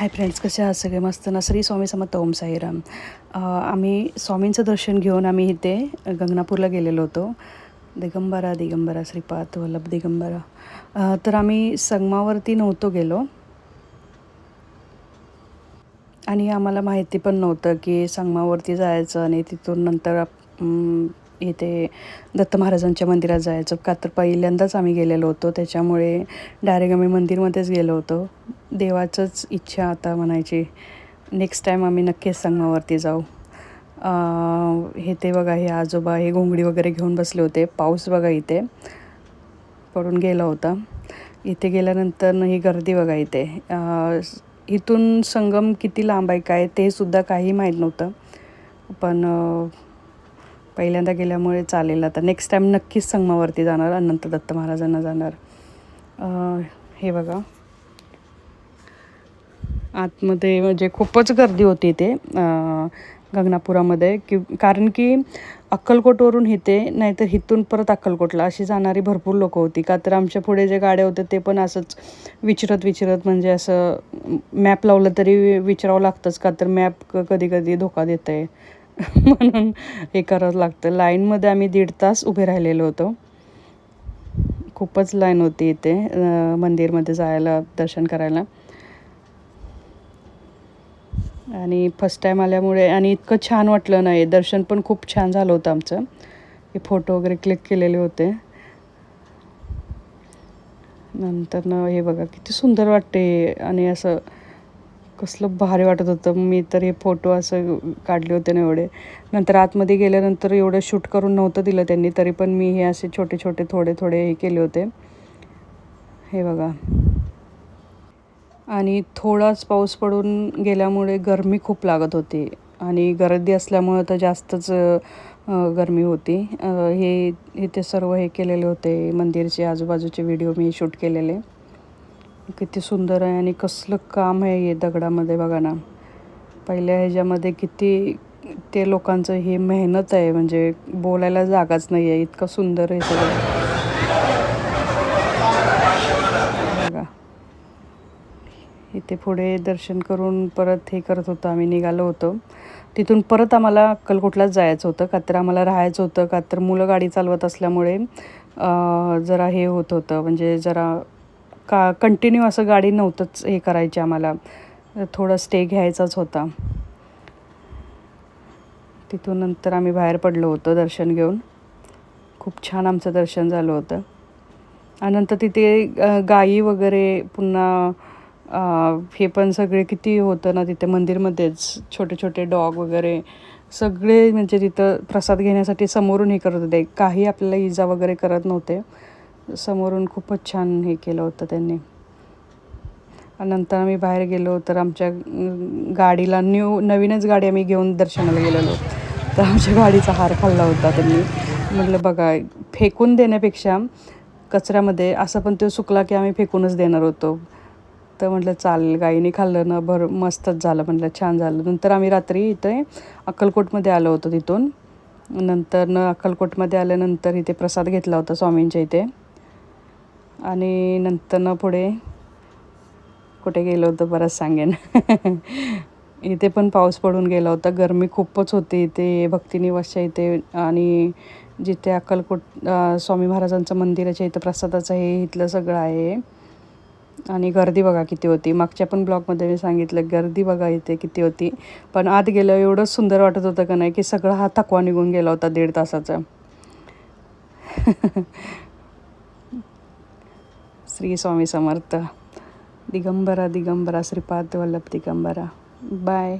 Hi friends कसे आहात? सगळे मस्त? ना श्री स्वामी समर्थ ओम साईराम. आम्ही स्वामींचं दर्शन घेऊन आम्ही इथे गंगनापूरला गेलेलो होतो. दिगंबरा दिगंबरा श्रीपाद वल्लभ दिगंबरा. तर आम्ही संगमावरती नव्हतो गेलो. आणि आम्हाला माहिती पण नव्हतं की संगमावरती जायचं आणि तिथून नंतर इथे दत्त महाराजांच्या मंदिरात जायचं. का तर पहिल्यांदाच आम्ही गेलेलो होतो. त्याच्यामुळे डायरेक्ट आम्ही मंदिरमध्येच गेलो होतो. देवाचंच इच्छा आता म्हणायची. नेक्स्ट टाईम आम्ही नक्कीच संगमावरती जाऊ. हे ते बघा हे आजोबा हे घोंगडी वगैरे घेऊन बसले होते. पाऊस बघा इथे. पडून गेला होता. इथे गेल्यानंतर ही गर्दी बघा इथे. इथून संगम किती लांब आहे काय ते सुद्धा काही माहीत नव्हतं. पण पहिल्यांदा गेल्यामुळे चालेल. आता नेक्स्ट टाईम नक्कीच संगमावरती जाणार अनंत दत्त महाराजांना जाणार. हे बघा. आतमध्ये म्हणजे खूपच गर्दी होती इथे गंगनापुरामध्ये. की कि कारण की अक्कलकोटवरून इथे नाहीतर इथून परत अक्कलकोटला अशी जाणारी भरपूर लोक होती. का तर आमच्या पुढे जे गाड्या होत्या ते पण असंच विचारत विचारत म्हणजे असं मॅप लावलं तरी विचारावं लागतंच. का तर मॅप कधी कधी धोका देत आहे म्हणून हे करावं लागतं. लाईनमध्ये आम्ही दीड तास उभे राहिलेलो होतो. खूपच लाईन होती इथे मंदिरमध्ये जायला दर्शन करायला. आणि फर्स्ट टाईम आल्यामुळे आणि इतकं छान वाटलं नाही दर्शन पण खूप छान झालं होतं आमचं. हे फोटो वगैरे क्लिक केलेले होते. नंतर ना हे बघा किती सुंदर वाटते. आणि असं कसलं भारी वाटत होतं. मी तर हे फोटो असं काढले होते ना एवढे. नंतर आतमध्ये गेल्यानंतर एवढं शूट करून नव्हतं दिलं त्यांनी तरी पण मी हे असे छोटे छोटे थोडे थोडे हे केले होते. हे बघा. आणि थोडाच पाऊस पडून गेल्यामुळे गरमी खूप लागत होती. आणि गर्दी असल्यामुळं तर जास्तच गरमी होती. हे इथे सर्व हे केलेले होते मंदिरचे आजूबाजूचे व्हिडिओ मी शूट केलेले. किती सुंदर आहे आणि कसलं काम आहे हे दगडामध्ये बघा ना. पहिल्या ह्याच्यामध्ये किती ते लोकांचं हे मेहनत आहे म्हणजे बोलायला जागाच नाही आहे. इतकं सुंदर आहे सगळं. बघा. इथे पुढे दर्शन करून परत हे करत होतो आम्ही निघालो होतो. तिथून परत आम्हाला अक्कलकोटलाच जायचं होतं का तर आम्हाला राहायचं होतं का तर मुलं गाडी चालवत असल्यामुळे जरा हे होत होतं म्हणजे जरा का कंटिन्यू असं गाडी नव्हतंच हे करायची आम्हाला. थोडं स्टे घ्यायचाच होता. तिथून नंतर आम्ही बाहेर पडलो होतो दर्शन घेऊन. खूप छान आमचं दर्शन झालं होतं. आणि नंतर तिथे गायी वगैरे पुन्हा हे पण सगळे किती होतं ना तिथे मंदिरमध्येच. छोटे छोटे डॉग वगैरे. सगळे म्हणजे तिथं प्रसाद घेण्यासाठी समोरून हे करत होते. काही आपल्याला इजा वगैरे करत नव्हते. समोरून खूपच छान हे केलं होतं त्यांनी. नंतर आम्ही बाहेर गेलो तर आमच्या गाडीला न्यू नवीनच गाडी आम्ही घेऊन दर्शनाला गेलेलो. तर आमच्या गाडीचा हार खाल्ला होता त्यांनी. म्हटलं बघा फेकून देण्यापेक्षा कचऱ्यामध्ये असं पण तो सुकला की आम्ही फेकूनच देणार होतो. तर म्हटलं चालेल गाईने खाल्लं ना भर मस्तच झालं. म्हटलं छान झालं. नंतर आम्ही रात्री इथे अक्कलकोटमध्ये आलो होतो तिथून. नंतर न अक्कलकोटमध्ये आल्यानंतर इथे प्रसाद घेतला होता स्वामींच्या इथे. आणि नंतरनं पुढे कुठे गेलो होतो बरंच सांगेन. इथे पण पाऊस पडून गेला होता. गरमी खूपच होती इथे. भक्तिनिवासच्या इथे आणि जिथे अक्कलकोट स्वामी महाराजांचं मंदिराच्या इथं प्रसादाचं हे इथलं सगळं आहे. आणि गर्दी बघा किती होती. मागच्या पण ब्लॉगमध्ये मी सांगितलं गर्दी बघा इथे किती होती. पण आत गेलं एवढं सुंदर वाटत होतं का नाही की सगळा हा थकवा निघून गेला होता दीड तासाचा. श्री स्वामी समर्थ दिगंबरा दिगंबरा श्रीपाद वल्लभ दिगंबरा बाय